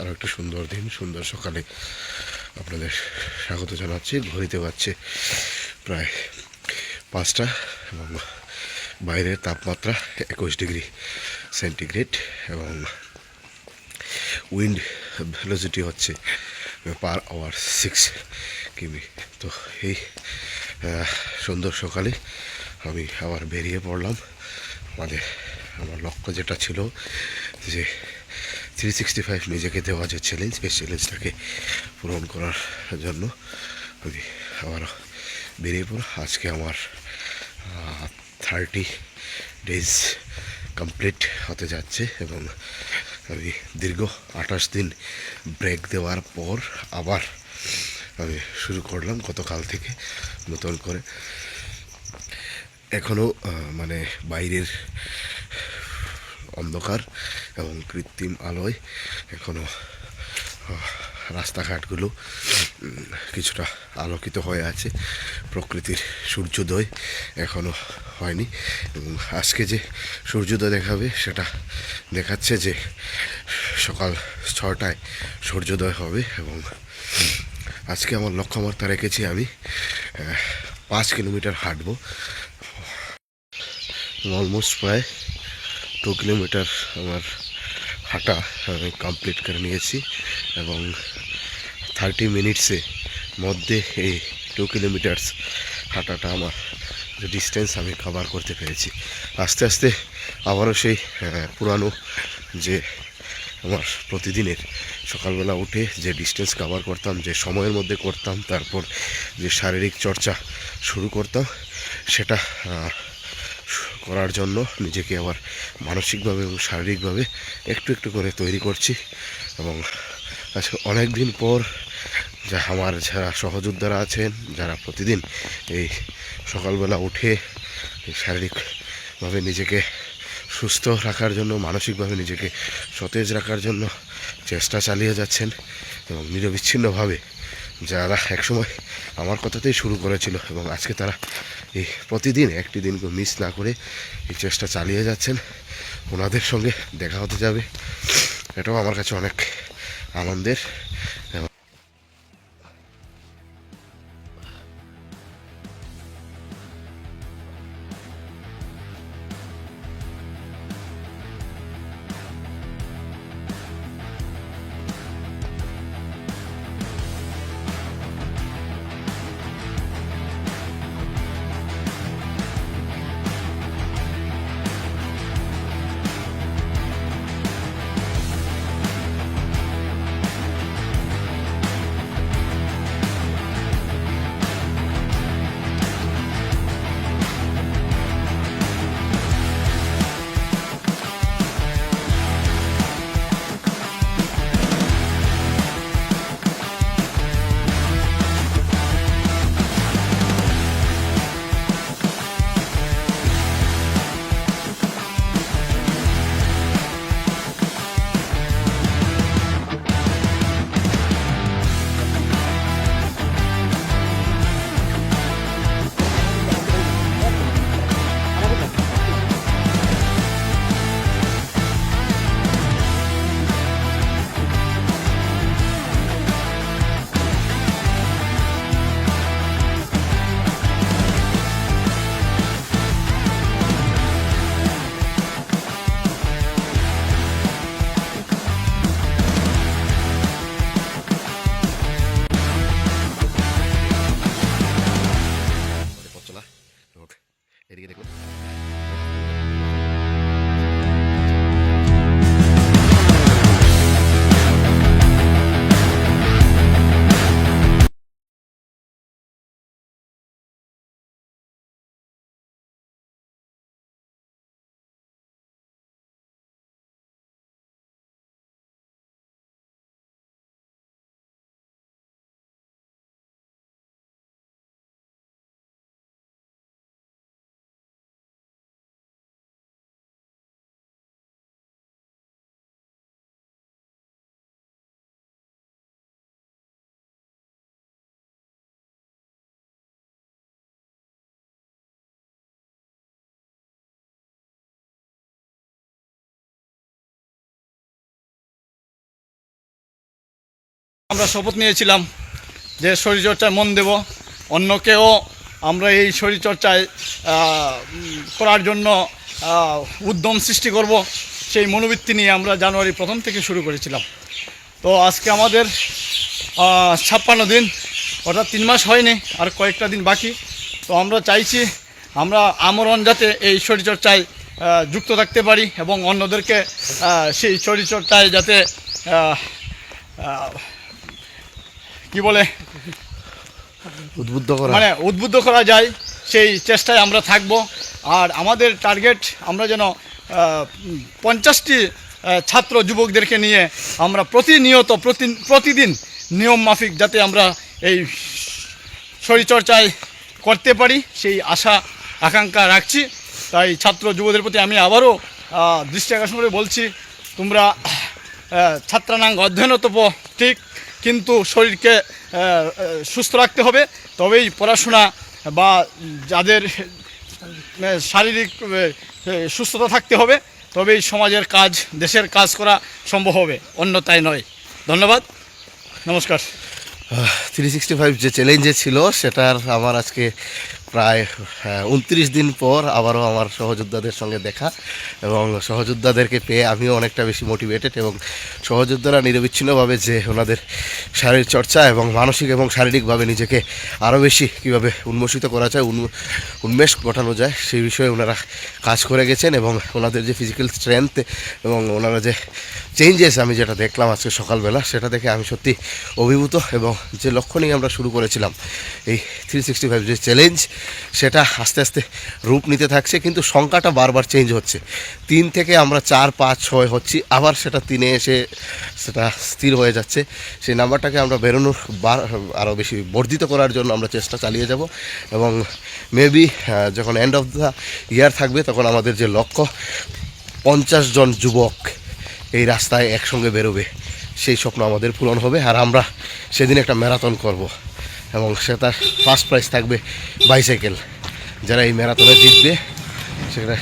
আরও একটা সুন্দর দিন, সুন্দর সকালে আপনাদের স্বাগত জানাচ্ছি। ঘড়িতে পাচ্ছে প্রায় পাঁচটা এবং বাইরের তাপমাত্রা একুশ ডিগ্রি সেন্টিগ্রেড এবং উইন্ড ভেলোসিটি হচ্ছে পার আওয়ার সিক্স কিমি। তো এই সুন্দর সকালে আমি আবার বেরিয়ে পড়লাম। আমাদের আমার লক্ষ্য যেটা ছিল যে থ্রি সিক্সটি ফাইভ নিজেকে দেওয়া যে চ্যালেঞ্জ এই চ্যালেঞ্জটাকে পূরণ করার জন্য আমি আবার বেরিয়ে পড়ো আজকে আমার থার্টি ডেজ কমপ্লিট হতে যাচ্ছে এবং আমি দীর্ঘ আঠাশ দিন ব্রেক দেওয়ার পর আবার আমি শুরু করলাম গতকাল থেকে নতুন করে। এখনও মানে বাইরের অন্ধকার এবং কৃত্রিম আলোয় এখনও রাস্তাঘাটগুলো কিছুটা আলোকিত হয়ে আছে। প্রকৃতির সূর্যোদয় এখনও হয়নি এবং আজকে যে সূর্যোদয় দেখাবে, সেটা দেখাচ্ছে যে সকাল ছটায় সূর্যোদয় হবে এবং আজকে আমার লক্ষ্যমাত্রা রেখেছি আমি পাঁচ কিলোমিটার হাঁটবো। অলমোস্ট প্রায় টু কিলোমিটার আমার হাঁটা আমি কমপ্লিট করে নিয়েছি এবং থার্টি মিনিটসে মধ্যে এই টু কিলোমিটার্স হাঁটাটা আমার যে ডিস্টেন্স আমি কভার করতে পেরেছি। আস্তে আস্তে আবারও সেই পুরানো যে আমার প্রতিদিনের সকালবেলা উঠে যে ডিস্টেন্স কভার করতাম, যে সময়ের মধ্যে করতাম, তারপর যে শারীরিক চর্চা শুরু করতাম, সেটা করার জন্য নিজেকে আবার মানসিকভাবে এবং শারীরিকভাবে একটু একটু করে তৈরি করছি এবং আজকে অনেক দিন পর যা আমার যারা সহযোদ্ধারা আছেন, যারা প্রতিদিন এই সকালবেলা উঠে শারীরিকভাবে নিজেকে সুস্থ রাখার জন্য, মানসিকভাবে নিজেকে সতেজ রাখার জন্য চেষ্টা চালিয়ে যাচ্ছেন এবং নিরবিচ্ছিন্নভাবে যারা একসময় আমার কথাতেই শুরু করেছিল এবং আজকে তারা এই প্রতিদিন, একটি দিনকে মিস না করে এই চেষ্টা চালিয়ে যাচ্ছেন। ওনাদের সঙ্গে দেখা হতে যাবে। এটাও আমার কাছে অনেক আনন্দের। আমরা শপথ নিয়েছিলাম যে শরীরচর্চায় মন দেব। অন্যকেও আমরা এই শরীরচর্চায় করার জন্য উদ্যম সৃষ্টি করব। সেই মনোবৃত্তি নিয়ে আমরা জানুয়ারি প্রথম থেকে শুরু করেছিলাম। তো আজকে আমাদের ছাপ্পান্ন দিন, অর্থাৎ তিন মাস হয়নি, আর কয়েকটা দিন বাকি। তো আমরা চাইছি আমরা আমরণ যাতে এই শরীরচর্চায় যুক্ত থাকতে পারি এবং অন্যদেরকে সেই শরীরচর্চায় যাতে কি বলে? উদ্বুদ্ধ করা। মানে উদ্বুদ্ধ করা যায় সেই চেষ্টায় আমরা থাকব। আর আমাদের টার্গেট আমরা যেন পঞ্চাশটি ছাত্র যুবকদেরকে নিয়ে আমরা প্রতিনিয়ত প্রতি প্রতিদিন নিয়ম মাফিক যাতে আমরা এই শরীরচর্চায় করতে পারি সেই আশা আকাঙ্ক্ষা রাখছি। তাই ছাত্র যুবদের প্রতি আমি আবারও দৃষ্টি আকর্ষণ করে বলছি তোমরা আহ, ছাত্রানাং অধ্যয়নতপ ঠিক কিন্তু শরীরকে সুস্থ রাখতে হবে। তবেই পড়াশোনা বা যাদের শারীরিক সুস্থতা থাকতে হবে, তবেই সমাজের কাজ, দেশের কাজ করা সম্ভব হবে। অন্যতায় নয়। ধন্যবাদ। নমস্কার। থ্রি সিক্সটি ফাইভ যে চ্যালেঞ্জে ছিল, সেটার আমার আজকে প্রায় উনত্রিশ দিন পর আবারও আমার সহযোদ্ধাদের সঙ্গে দেখা এবং সহযোদ্ধাদেরকে পেয়ে আমিও অনেকটা বেশি মোটিভেটেড এবং সহযোদ্ধারা নিরবিচ্ছিন্নভাবে যে ওনাদের শারীরিক চর্চা এবং মানসিক এবং শারীরিকভাবে নিজেকে আরও বেশি কীভাবে উন্মোষিত করা যায়, উন্ম- উন্মেষ ঘটানো যায়, সেই বিষয়ে ওনারা কাজ করে গেছেন এবং ওনাদের যে ফিজিক্যাল স্ট্রেংথ এবং ওনারা যে চেঞ্জেস আমি যেটা দেখলাম আজকে সকালবেলা, সেটা দেখে আমি সত্যি অভিভূত এবং যে লক্ষ্য নিয়ে আমরা শুরু করেছিলাম, এই থ্রি সিক্সটি ফাইভ যে চ্যালেঞ্জ সেটা আস্তে আস্তে রূপ নিতে থাকছে, কিন্তু সংখ্যাটা বারবার চেঞ্জ হচ্ছে। তিন থেকে আমরা চার, পাঁচ, ছয় হচ্ছি, আবার সেটা তিনে এসে সেটা স্থির হয়ে যাচ্ছে। সেই নাম্বারটাকে আমরা বেরোনোর বার, আরও বেশি বর্ধিত করার জন্য আমরা চেষ্টা চালিয়ে যাব। এবং মেবি যখন এন্ড অফ দ্য ইয়ার থাকবে, তখন আমাদের যে লক্ষ্য, পঞ্চাশ জন যুবক এই রাস্তায় একসঙ্গে বেরোবে, সেই স্বপ্ন আমাদের পূরণ হবে। আর আমরা সেদিন একটা ম্যারাথন করব। এবং সে তার ফার্স্ট প্রাইজ থাকবে বাইসাইকেল যারা এই ম্যারাথনে জিতবে সেটা